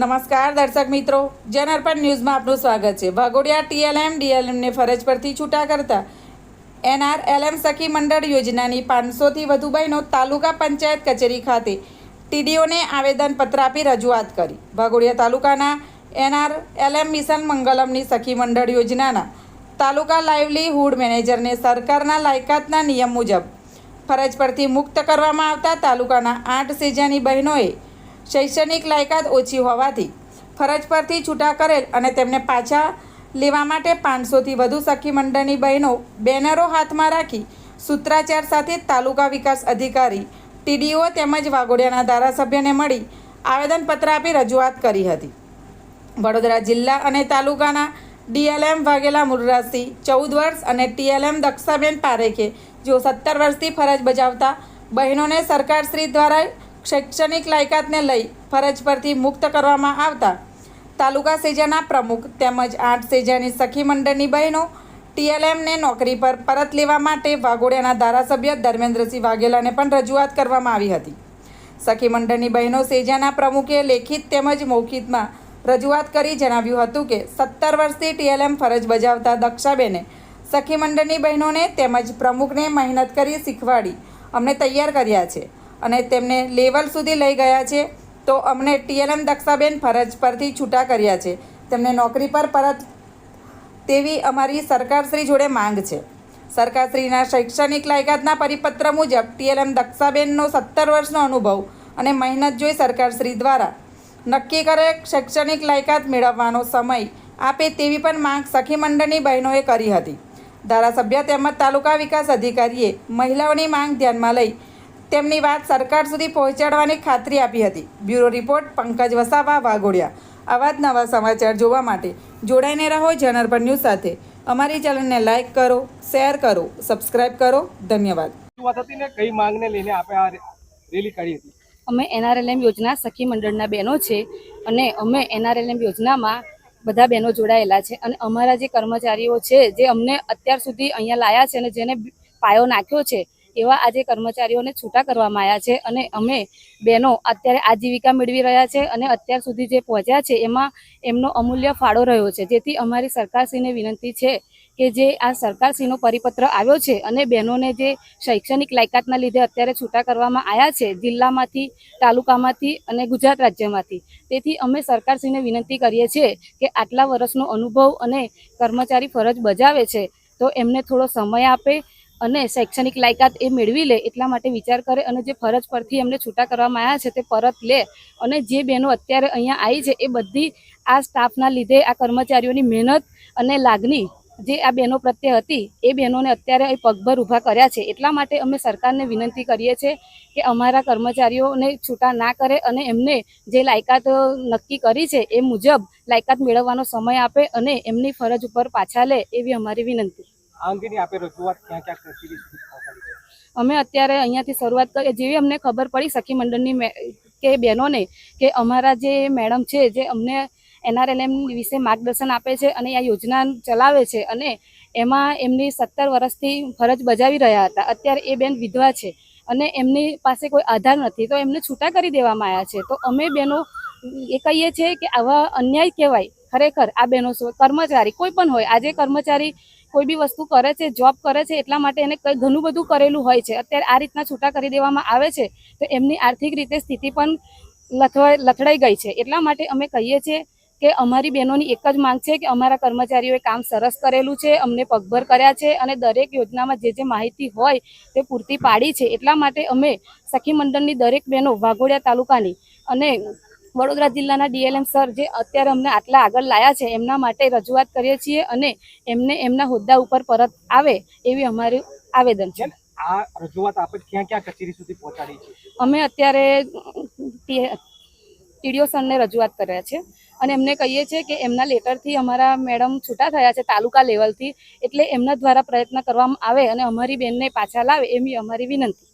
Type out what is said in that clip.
નમસ્કાર દર્શક મિત્રો. જનઅર્પણ ન્યૂઝમાં આપનું સ્વાગત છે. વાઘોડિયા ટીએલએમ ડીએલએમને ફરજ પરથી છૂટા કરતા એનઆરએલએમ સખી મંડળ યોજનાની પાંચસોથી વધુ બહેનો તાલુકા પંચાયત કચેરી ખાતે ટીડીઓને આવેદનપત્ર આપી રજૂઆત કરી. વાઘોડિયા તાલુકાના એનઆરએલએમ મિશન મંગલમની સખી મંડળ યોજનાના તાલુકા લાઇવલીહુડ મેનેજરને સરકારના લાયકાતના નિયમ મુજબ ફરજ પરથી મુક્ત કરવામાં આવતા તાલુકાના આઠ સેજાની બહેનોએ શૈક્ષણિક લાયકાત ઓછી હોવાથી ફરજ પરથી છૂટા કરેલ અને તેમને પાછા લેવા માટે પાંચસોથી વધુ સખી મંડળની બહેનો બેનરો હાથમાં રાખી સૂત્રાચાર સાથે તાલુકા વિકાસ અધિકારી ટીડીઓ તેમજ વાઘોડિયાના ધારાસભ્યને મળી આવેદનપત્ર આપી રજૂઆત કરી હતી. વડોદરા જિલ્લા અને તાલુકાના ડીએલએમ વાઘેલા મુરરાજસિંહ ચૌદ વર્ષ અને ટીએલએમ દક્ષાબેન પારેખે જેઓ સત્તર વર્ષથી ફરજ બજાવતા બહેનોને સરકારશ્રી દ્વારા શૈક્ષણિક લાયકાતને લઈ ફરજ પરથી મુક્ત કરવામાં આવતા તાલુકા સેજાના પ્રમુખ તેમજ આઠ સેજાની સખી મંડળની બહેનો ટીએલએમને નોકરી પર પરત લેવા માટે વાઘોડિયાના ધારાસભ્ય ધર્મેન્દ્રસિંહ વાઘેલાને પણ રજૂઆત કરવામાં આવી હતી. સખી મંડળની બહેનો સેજાના પ્રમુખે લેખિત તેમજ મૌખિતમાં રજૂઆત કરી જણાવ્યું હતું કે સત્તર વર્ષથી ટીએલએમ ફરજ બજાવતા દક્ષાબેને સખી મંડળની બહેનોને તેમજ પ્રમુખને મહેનત કરી શીખવાડી અમને તૈયાર કર્યા છે. અને તેમને લેવલ સુધી લઈ ગયા છે. તો અમને ટીએલએમ દક્ષાબેન ફરજ પરથી છૂટા કર્યા છે. તેમને નોકરી પર પરત તેવી અમારી સરકારશ્રી જોડે માંગ છે. સરકારશ્રીના શૈક્ષણિક લાયકાતના પરિપત્ર મુજબ ટીએલએમ દક્ષાબેનનો સત્તર વર્ષનો અનુભવ અને મહેનત જોઈ સરકારશ્રી દ્વારા નક્કી કરે શૈક્ષણિક લાયકાત મેળવવાનો સમય આપે તેવી પણ માંગ સખી મંડળની બહેનોએ કરી હતી. ધારાસભ્ય તેમજ તાલુકા વિકાસ અધિકારીએ મહિલાઓની માંગ ધ્યાનમાં લઈ તેમની વાત સરકાર સુધી પહોંચાડવાની ખાતરી આપી હતી. Bureau report Pankaj Vasava Waghodia. આવા જ નવા સમાચાર જોવા માટે જોડાઈને રહો જનરપર ન્યૂઝ સાથે. અમારી ચેનલને લાઇક કરો શેર કરો સબસ્ક્રાઇબ કરો. ધન્યવાદ. વાત હતી ને કઈ માંગને લઈને આપણે આ રેલી કાઢી હતી? અમે એનઆરએલએમ યોજના સખી મંડળના બહેનો છે અને અમે એનઆરએલએમ યોજનામાં બધા બહેનો જોડાયેલા છે અને અમારા જે કર્મચારીઓ છે જે અમને અત્યાર સુધી અહીંયા લાયા છે અને જેને પાયો નાખ્યો છે એવા આજે કર્મચારીઓને છૂટા કરવામાં આવ્યા છે અને અમે બહેનો અત્યારે આજીવિકા મેળવી રહ્યા છે અને અત્યાર સુધી જે પહોંચ્યા છે એમાં એમનો અમૂલ્ય ફાળો રહ્યો છે. જેથી અમારી સરકારશ્રીને વિનંતી છે કે જે આ સરકારશ્રીનો પરિપત્ર આવ્યો છે અને બહેનોને જે શૈક્ષણિક લાયકાતના લીધે અત્યારે છૂટા કરવામાં આવ્યા છે જિલ્લામાંથી, તાલુકામાંથી અને ગુજરાત રાજ્યમાંથી. તેથી અમે સરકારશ્રીને વિનંતી કરીએ છીએ કે આટલા વર્ષનો અનુભવ અને કર્મચારી ફરજ બજાવે છે તો એમને થોડો સમય આપે અને શૈક્ષણિક લાયકાત એ મેળવી લે એટલા માટે વિચાર કરે અને જે ફરજ પરથી એમને છૂટા કરવામાં આવ્યા છે તે પરત લે. અને જે બહેનો અત્યારે અહીંયા આવી છે એ બધી આ સ્ટાફના લીધે આ કર્મચારીઓની મહેનત અને લાગણી જે આ બહેનો પ્રત્યે હતી એ બહેનોને અત્યારે અહીં પગભર ઊભા કર્યા છે. એટલા માટે અમે સરકારને વિનંતી કરીએ છીએ કે અમારા કર્મચારીઓને છૂટા ના કરે અને એમને જે લાયકાત નક્કી કરી છે એ મુજબ લાયકાત મેળવવાનો સમય આપે અને એમની ફરજ ઉપર પાછા લે એવી અમારી વિનંતી. અમે અત્યારે અહીંયાથી શરૂઆત કરીએ જેવી અમને ખબર પડી સખી મંડળની કે બહેનોને, કે અમારા જે મેડમ છે, જે અમને એનઆરએલએમ વિશે માર્ગદર્શન આપે છે અને આ યોજના ચલાવે છે અને એમાં એમની સત્તર વર્ષથી ફરજ બજાવી રહ્યા હતા. અત્યારે એ બેન વિધવા છે અને એમની પાસે કોઈ આધાર નથી, તો એમને છૂટા કરી દેવામાં આવ્યા છે. તો અમે બહેનો એ કહીએ છીએ કે આવા અન્યાય કહેવાય ખરેખર આ બહેનો કર્મચારી, કોઈ પણ હોય, આજે કર્મચારી કોઈ બી વસ્તુ કરે છે જોબ કરે છે, એટલા માટે એને કંઈ ઘણું બધું કરેલું હોય છે. અત્યારે આ રીતના છૂટા કરી દેવામાં આવે છે, તો એમની આર્થિક રીતે સ્થિતિ પણ લથવાઈ લથડાઈ ગઈ છે. એટલા માટે અમે કહીએ છીએ કે અમારી બહેનોની એક જ માંગ છે કે અમારા કર્મચારીઓએ કામ સરસ કરેલું છે, અમને પગભર કર્યા છે અને દરેક યોજનામાં જે જે માહિતી હોય તે પૂરતી પાડી છે. એટલા માટે અમે સખી મંડળની દરેક બહેનો વાઘોડિયા તાલુકાની અને વડોદરા જિલ્લાના ડીએલએમ સર જે અત્યારે અમને આટલા આગળ લાયા છે એમના માટે રજૂઆત કરીએ છીએ અને એમને એમના હોદ્દા ઉપર પરત આવે એવી અમારું આવેદન છે. આ રજૂઆત આપણે ક્યાં ક્યાં કચેરી સુધી પહોંચાડી છે? અમે અત્યારે ટીડીઓ સરને રજૂઆત કર્યા છે અને એમને કહીએ છીએ કે એમના લેટરથી અમારા મેડમ છૂટા થયા છે તાલુકા લેવલથી એટલે એમના દ્વારા પ્રયત્ન કરવામાં આવે અને અમારી બેનને પાછા લાવે એવી અમારી વિનંતી.